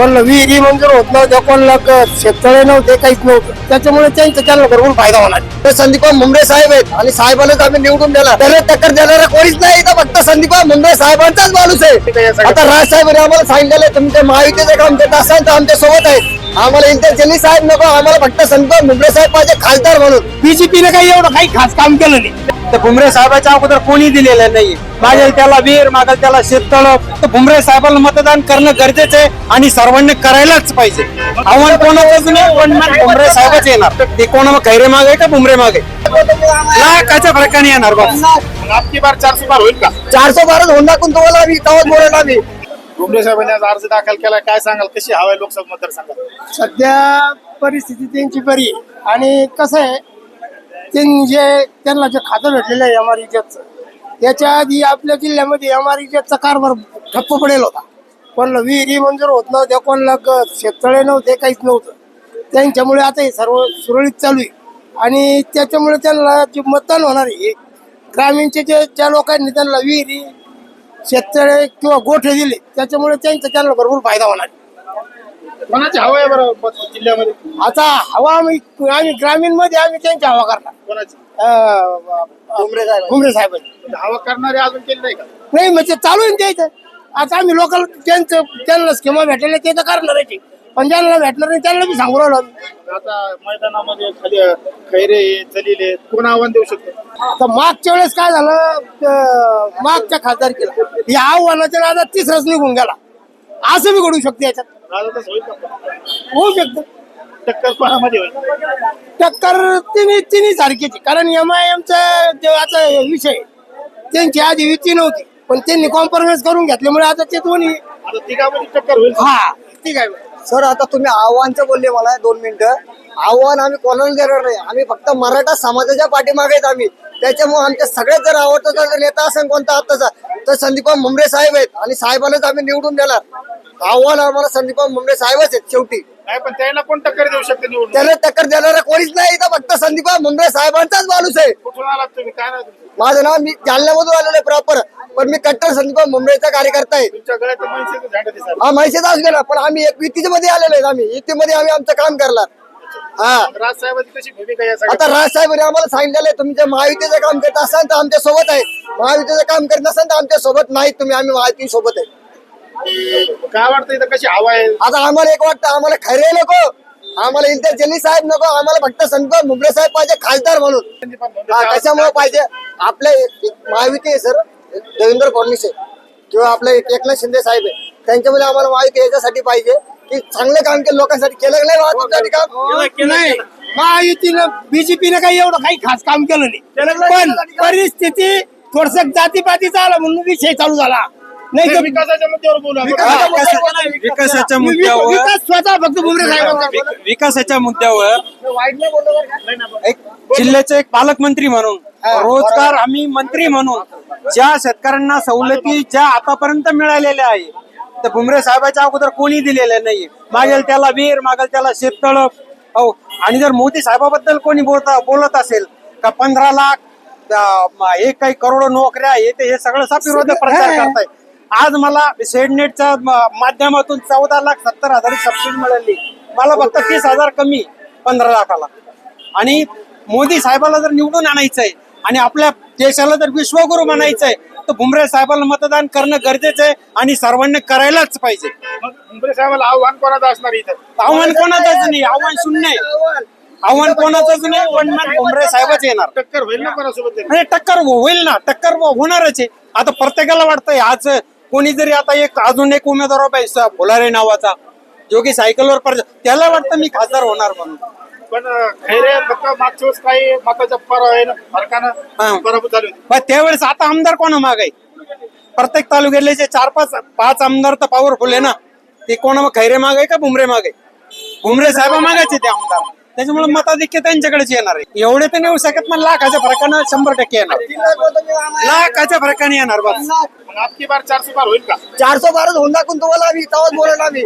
कोणाला विहिरी मंजूर होत नव्हत्या कोणाला क- शेततळे नव्हते काहीच नव्हतं. त्याच्यामुळे त्यांचा त्यांना भरपूर फायदा होणार. ते संदीपा मुंबई साहेब आहेत आणि साहेबांनाच आम्ही निवडून दिला त्याला टक्कर देणारा कोणीच नाही इथं फक्त संदीपा मुंबई साहेबांचाच माणूस आहे. आता राज साहेबांनी आम्हाला सांगितलेलं तुमच्या महायुतीचं काम करत असाल तर आमच्यासोबत आहेत. आम्हाला इंटरचेली साहेब नको आम्हाला फक्त संदीपा मुंबई साहेब पाहिजे खासदार म्हणून. बीजेपीने काही एवढं काही खास काम केलं नाही. तर भुमरे साहेबाच्या अगोदर कोणी दिलेलं नाही मागेल त्याला वीर मागेल त्याला शेततळ तर भुमरे साहेबांना मतदान करणं गरजेचं आहे आणि सर्वांनी करायलाच पाहिजे. आव्हान कोणाचंच नाही पण भुमरे साहेबच येणार. ते कोणा खैरे मागे का भुमरे मागे? लाखाच्या फरकाने येणार बस. आपकी बार चारशे बार होईल का चारशे बारा होऊन दाखवून तुम्हाला आम्ही तवाच बोलायला आम्ही. भुमरे साहेबांनी आज अर्ज दाखल केला. काय सांगाल? कशी हवाय आहे लोकसभा मतदारसंघात? सध्या परिस्थिती त्यांची बरी आहे. आणि कसं आहे त्यांनी जे त्यांना जे खातं भेटलेलं आहे एम आर त्याच्या आधी आपल्या जिल्ह्यामध्ये एम आर इजतचा कारभार ठप्प पडेल होता. कोणाला विहिरी मंजूर होत नव्हत्या कोणाला क- शेततळे नव्हते काहीच नव्हतं. त्यांच्यामुळे आता हे सर्व सुरळीत चालू आहे. आणि त्याच्यामुळे त्यांना जे मतदान होणार आहे ग्रामीणचे जे ज्या लोकांनी त्यांना विहिरी शेततळे किंवा गोठे दिले त्याच्यामुळे त्यांचा त्यांना भरपूर फायदा होणार. कोणाची हवा आहे बरं जिल्ह्यामध्ये? आता हवा आम्ही आम्ही ग्रामीणमध्ये आम्ही त्यांची हवा करणार. कोणाची? अं, भुमरे साहेब भुमरे साहेब. हवा करणारे अजून केली नाही का? नाही म्हणजे चालू आहे ना द्यायचं आता आम्ही लोकल त्यांचं त्यांना स्कीमा भेटलेल्या ते तर करणार आहे ते. पण ज्यांना भेटणार नाही त्यांना बी सांगू राहिलो आम्ही. आता मैदानामध्ये खाली खैरे चलिले कोण आव्हान देऊ शकतो? आता मागच्या वेळेस काय झालं मागच्या खासदार केला या आव्हानाच्या नादात तिसराच निघून गेला. असं बी घडू शकते याच्यात. होऊ शकतं. टक्कर कोणामध्ये होईल? टक्कर तिन्ही तिन्ही सारखीची कारण एम आय एमचा जेव्हाचा विषय त्यांची आधी युती नव्हती. पण त्यांनी कॉम्प्रोमाइज करून घेतल्यामुळे आता ते दोन्ही टक्कर होईल हा ठीक आहे. सर आता तुम्ही आव्हानचं बोलले मला दोन मिनिटं. आव्हान आम्ही कोणाला देणार नाही? आम्ही फक्त मराठा समाजाच्या पाठीमागे आहेत आम्ही. त्याच्यामुळे आमच्या सगळ्यात जर आवडता जर नेता असेल कोणता आताचा तर संदीपा मुंबरे साहेब आहेत. आणि साहेबांनाच आम्ही निवडून देणार. आव्हान आम्हाला संदीपा मुंबरे साहेबच आहेत शेवटी. नाही पण त्याला कोण टक्कर देऊ शकते निवडून? त्याला टक्कर देणारा कोणीच नाही. इथं फक्त संदीपा मुंबरे साहेबांचाच माणूस आहे. कुठून आलात तुम्ही? काय नाही तुमचं? माझं नाव मी जालन्यामधून आलेलो आहे प्रॉपर पण मी कट्टर संदीपा मुंबईचा कार्यकर्ता आहे. तुमच्या गळ्यात मनसेचं झाड दिसत हा माहिती असू दे ना पण आम्ही एक युतीमध्ये आलेलो आहे आम्ही. युतीमध्ये आम्ही आमचं काम करणार. हा. राज साहेबांची कशी भूमिका या आता राज साहेबांनी आम्हाला सांगितलेलं आहे तुमच्या महायुतीचं काम करत असाल तर आमच्यासोबत आहे. महायुतीचं काम करत नसाल तर आमच्यासोबत नाही तुम्ही आम्ही महायुती सोबत आहे. काय वाटतं इथं कशी हवा आहे? आता आम्हाला एक वाटतं आम्हाला खरे नको. आम्हाला इंटर जल्ली साहेब नको आम्हाला फक्त संत मुंबळे साहेब पाहिजे खासदार म्हणून. मुंबरे हा, कशामुळे पाहिजे? आपले एक महायुती आहे सर. देवेंद्र फडणवीस आहे. किंवा आपले एक- एकनाथ शिंदे साहेब आहे. त्यांच्यामध्ये आम्हाला महायुती याच्यासाठी पाहिजे. चांगलं काम केलं लोकांसाठी केलं का नाही वाहतुकीसाठी काम नाही महायुतीनं बीजेपीनं काही एवढं काही खास काम केलं नाही. पण परिस्थिती थोडस जातीपातीचा आला म्हणून विषय चालू झाला. नाही तर विकासाच्या मुद्द्यावर बोलू आपण. विकासाच्या हा, मुद्द्यावर विकास- विकासाच्या मुद्द्यावर स्वतः फक्त साहेबांचा विकासाच्या. एक जिल्ह्याचे एक पालकमंत्री म्हणून रोजगार हमी मंत्री म्हणून ज्या शेतकऱ्यांना सवलती ज्या आतापर्यंत मिळालेल्या आहे तर भुमरे साहेबाच्या अगोदर कोणी दिलेल्या नाहीये. मागेल त्याला वीर मागेल त्याला शेततळ हो आणि जर मोदी साहेबाबद्दल कोणी बोलता बोलत असेल का पंधरा लाख हे काही करोडो नोकऱ्या हे ते हे सगळं सापिरोध प्रचार करताय. आज मला शेडनेटच्या म- माध्यमातून चौदा लाख सत्तर हजार सबसिडी मिळाली. मला फक्त तीस हजार कमी पंधरा लाखाला. आणि मोदी साहेबाला जर निवडून आणायचंय आणि आपल्या देशाला जर विश्वगुरु म्हणायचंय तर भुमरे साहेबाला मतदान करणं गरजेचं आहे आणि सर्वांनी करायलाच पाहिजे. मग साहेबाला आव्हान कोणाचं असणार इथं? आव्हान कोणाचंच नाही आव्हान शून्य आहे. आव्हान कोणाचंच नाही पण मग भुमरे साहेबच येणार. टक्कर होईल ना कोणासोबत तरी? आणि टक्कर होईल ना टक्कर होणारच आहे. आता प्रत्येकाला वाटतंय आज कोणी जरी आता एक अजून एक उमेदवार उभा आहे स- फुलारे नावाचा जो की सायकलवर पर त्याला वाटतं मी खासदार होणार म्हणून. पण खैरे फक्त मागच्या वेळेस काही मताच्या पर फरकानं पराभूत झाले होते पण त्यावेळेस आता आमदार कोणा माग आहे? प्रत्येक तालुक्यातले जे चार पाच पाच आमदार तर पॉवरफुल आहे ना. ते कोणा मग खैरे माग आहे का भुमरे माग आहे? भुमरे साहेबा मागायचे ते आमदार. त्याच्यामुळे मताधिक्य त्यांच्याकडेच येणार आहे. एवढे तर नेऊ शकत पण लाखाच्या फरकानं शंभर टक्के येणार. लाखाच्या फरकाने येणार बस. मग आपकी बार चारशे बार होईल का? चारशे बारा होऊन दाखवून तुम्हाला आम्ही तवाच बोलायला आम्ही.